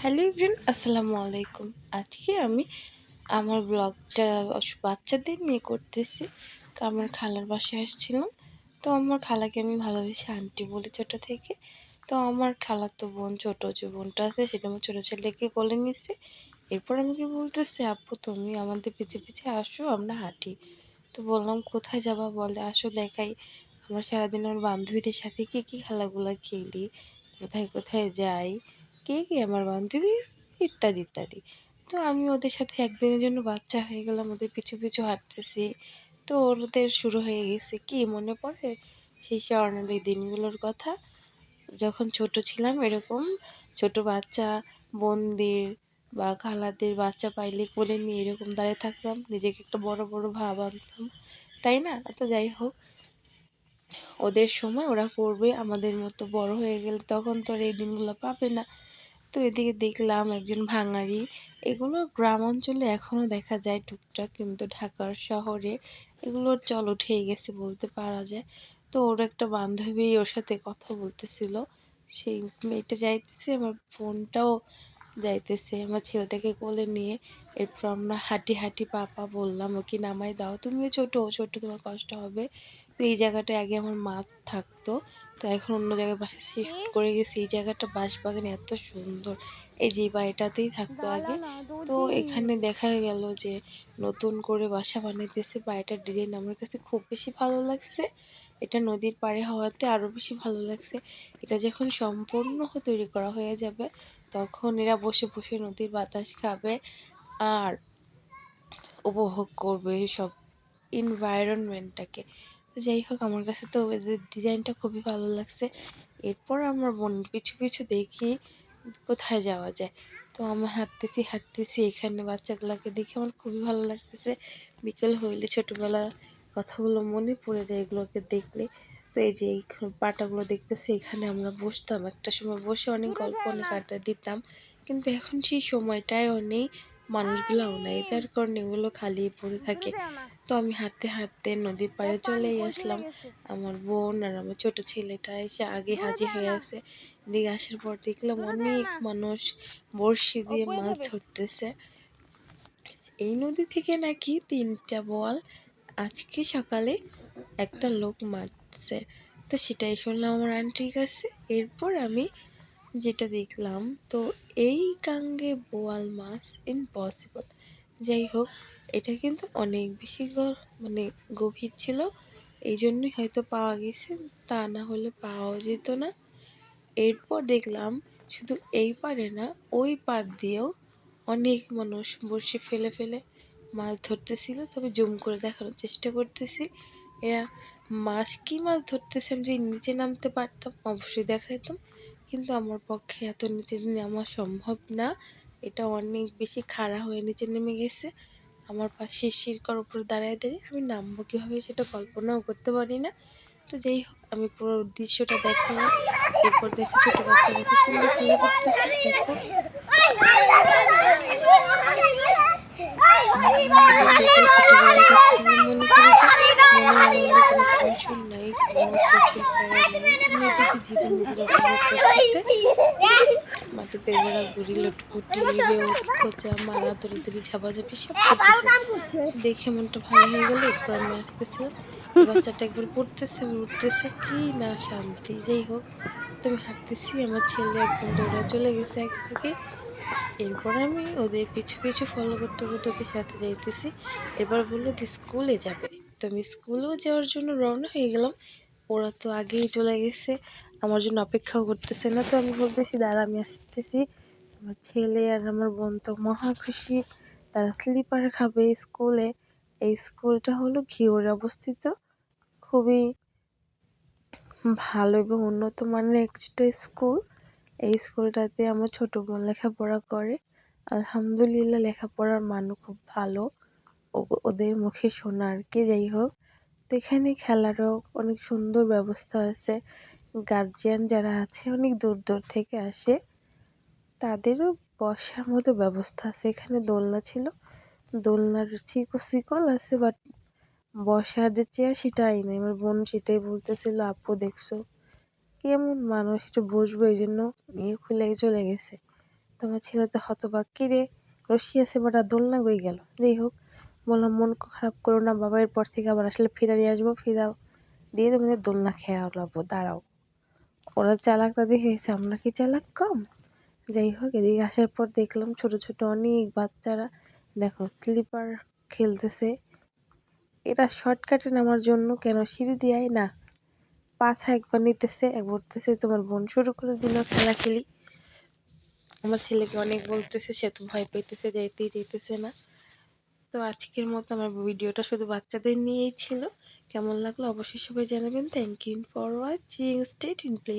Hello ইভরিন আসসালামু আলাইকুম। আজকে আমি আমার ব্লগটা বাচ্চাদের নিয়ে করতেছি। আমার খালার বাসায় আসছিলাম। তো আমার খালাকে আমি ভালোবেসে আন্টি বলি ছোটো থেকে। তো আমার খালার তো বোন ছোটো, যে বোনটা আছে সেটা আমার ছোটো ছেলেকে কোলে নিচ্ছে এরপর আমাকে বলতেছে, আপু, তুমি আমাদের পিছিয়ে পিছিয়ে আসো, আমরা হাঁটি। তো বললাম, কোথায় যাবা বলে, আসো দেখাই। আমরা সারাদিন আমার বান্ধবীদের সাথে কী কী খেলাগুলো খেলি, কোথায় কোথায় যাই? কে কে? আমার বান্ধবী ইত্যাদি ইত্যাদি। তো আমি ওদের সাথে একদিনের জন্য বাচ্চা হয়ে গেলাম, ওদের পিছু পিছু হাঁটতেছি। তো ওদের শুরু হয়ে গেছে কি মনে পড়ে? সেই স্বর্ণালী দিনগুলোর কথা। যখন ছোট ছিলাম এরকম ছোট বাচ্চা, বোনদের বা খালাদের বাচ্চা পাইলে কোলে নিয়ে এরকম দাঁড়িয়ে থাকতাম, নিজেকে একটা বড় বড় ভাব আনতাম। তাই না? তো যাই হোক, ওদের সময় ওরা করবে, আমাদের মতো বড় হয়ে গেলে তখন তো আর এই দিনগুলো পাবে না। তো এদিকে দেখলাম একজন ভাঙারি এগুলো গ্রাম অঞ্চলে এখনও দেখা যায়, টুকটাক কিন্তু ঢাকার শহরে। এগুলোর চল উঠেই গেছে বলতে পারা যায়। তো ওর একটা বান্ধবী ওর সাথে কথা বলতেছিল। সেই মেয়েটা যাইতেছে, আমার ফোনটাও যাইতেছে, আমার ছেলেটাকে কোলে নিয়ে। এরপর আমরা হাঁটি হাঁটি পাপা বললাম, ওকে নামাই দাও, তুমিও ছোটো ছোটো, তোমার কষ্ট হবে। তো এই জায়গাটায় আগে আমার মা থাকতো। তো এখন অন্য জায়গায় বাসা শিফট করে গেছি। এই জায়গাটা বাঁশবাগান এত সুন্দর। এই যে বাড়িটাতেই থাকতো আগে। তো এখানে দেখা গেল যে নতুন করে বাসা বানাইতেছে। বাড়িটার ডিজাইন আমার কাছে খুব বেশি ভালো লাগছে। এটা নদীর পাড়ে হওয়াতে আরও বেশি ভালো লাগছে। এটা যখন সম্পূর্ণ তৈরি করা হয়ে যাবে তখন এরা বসে বসে নদীর বাতাস খাবে আর উপভোগ করবে সব এনভায়রনমেন্টটাকে যাই হোক, আমার কাছে তো ওদের ডিজাইনটা খুবই ভালো লাগছে। এরপর আমার বোন পিছু পিছু দেখি কোথায় যাওয়া যায়। তো আমি হাঁটতেছি হাঁটতেছি, এখানে বাচ্চাগুলোকে দেখে আমার খুবই ভালো লাগতেছে। বিকেল হইলে ছোটোবেলা কথাগুলো মনে পড়ে যায় এগুলোকে দেখলে। তো এই যে এই পাটাগুলো দেখতেছি, এখানে আমরা বসতাম। একটা সময় বসে অনেক গল্প, অনেক আড্ডা দিতাম। কিন্তু এখন সেই সময়টাও নেই, মানুষগুলোও নাই। যার কারণে এগুলো খালি পড়ে থাকে। তো আমি হাঁটতে হাঁটতে নদীর পাড়ে চলেই আসলাম। আমার বোন আর আমার ছোট ছেলেটা এসে আগে হাজির হয়ে আছে। এদিকে আসার পর দেখলাম অনেক মানুষ বড়শি দিয়ে মাছ ধরতেছে। এই নদী থেকে নাকি তিনটা বল আজকে সকালে একটা লোক মারছে। তো সেটাই শুনলাম আমার আন্টির কাছে। এরপর আমি যেটা দেখলাম তো এই কাঙ্গে বোয়াল মাছ ইম্পসিবল যাই হোক, এটা কিন্তু অনেক বেশি মানে গভীর ছিল। এই জন্যই হয়তো পাওয়া গেছে, তা না হলে পাওয়া যেত না। এরপর দেখলাম, শুধু এই পারে না, ওই পার দিয়েও অনেক মানুষ বসে ফেলে ফেলে মাছ ধরতেছিল। তবে জুম করে দেখানোর চেষ্টা করতেছি। এরা মাছ কি মাছ ধরতেছে আমি যদি নিচে নামতে পারতাম, অবশ্যই দেখাইতাম। কিন্তু আমার পক্ষে এত নিচে নামা সম্ভব না। এটা অনেক বেশি খাড়া হয়ে নিচে নেমে গেছে আমার পাশে শিরকার উপরে দাঁড়ায় দাঁড়িয়ে আমি নামবো কীভাবে সেটা কল্পনাও করতে পারি না তো যাই হোক আমি পুরো দৃশ্যটা দেখালাম এরপর দেখে ছোটো বাচ্চারা কি সুন্দর খেলা করতেছে দেখো মনে যায় মনে আনন্দ টেনশন নাই কোনো কিছু নিজেদের জীবন নিজের উপভোগ মাটিতে ওরা গুড়ি লটকুটি খোঁচা, মারা ধরে ঝাপাঝাপি সব করতেছে। দেখে মনটা ভালো হয়ে গেল, এরপর আমি আসতেছিলাম বাচ্চাটা একবার পড়তেছে, উঠতেছে, কি না শান্তি। যাই হোক, তো আমি হাঁটতেছি, আমার ছেলে একদম দৌড়া চলে গেছে একদিকে এরপর আমি ওদের পিছু পিছু ফলো করতে করতে ওদের সাথে যাইতেছি। এবার বলল স্কুলে যাবে। তো আমি স্কুলেও যাওয়ার জন্য রওনা হয়ে গেলাম। ওরা তো আগেই চলে গেছে। আমার জন্য অপেক্ষাও করতেছে না। তো আমি বলতেছি দাঁড়া, আমি আসতেছি। আমার ছেলে আর আমার বোন তো মহা খুশি। তারা স্লিপার খাবে স্কুলে। এই স্কুলটা হলো ঘিওরে অবস্থিত। খুবই ভালো এবং উন্নত মানের একটা স্কুল। এই স্কুলটাতে আমার ছোট বোন লেখাপড়া করে। আলহামদুলিল্লাহ, লেখাপড়ার মানও খুব ভালো। ওদের মুখে শোনা আর কি যাই হোক। তো এখানে খেলারও অনেক সুন্দর ব্যবস্থা আছে। গার্জিয়ান যারা আছে, অনেক দূর দূর থেকে আসে, তাদেরও বসার মতো ব্যবস্থা আছে। এখানে দোলনা ছিল, দোলনার চিকো সিকল আছে বাট বসার যে চেয়ার সেটাই নেই। আমার বোন সেটাই বলতেছিল, আপু দেখছ, কেমন মানুষ, একটু বসবো এই জন্য। নিয়ে খুলে চলে গেছে। তোমার ছেলে তো হতবাক। কিরে রশি আছে বাটা দোলনা গই গেল? যাই হোক বললাম, মন খারাপ করো না বাবা, এরপর থেকে আবার আসলে ফিরা নিয়ে আসব ফিরাও দিয়ে তোমাদের দোলনা খেয়া লাগবো দাঁড়াও। ওরা চালাকটা দেখেছে আমরা কি চালাক কম? যাই হোক, এদিকে আসার পর দেখলাম ছোট ছোট অনেক বাচ্চারা, দেখো স্লিপার খেলতেছে। এরা শর্টকাটে নামার জন্য কেন সিঁড়ি দিয়াই না? পাছা একবার নিতেছে, এক বলতেছে তোমার বোন শুরু করে দিল খেলা খেলি আমার ছেলেকে অনেক বলতেছে, সে তো ভয় পাইতেছে, যাইতেই যাইতেছে না। তো আজকের মতো আমার ভিডিওটা শুধু বাচ্চাদের নিয়েই ছিল। কেমন লাগল অবশ্যই সবাই জানাবেন। Thank you for watching state in play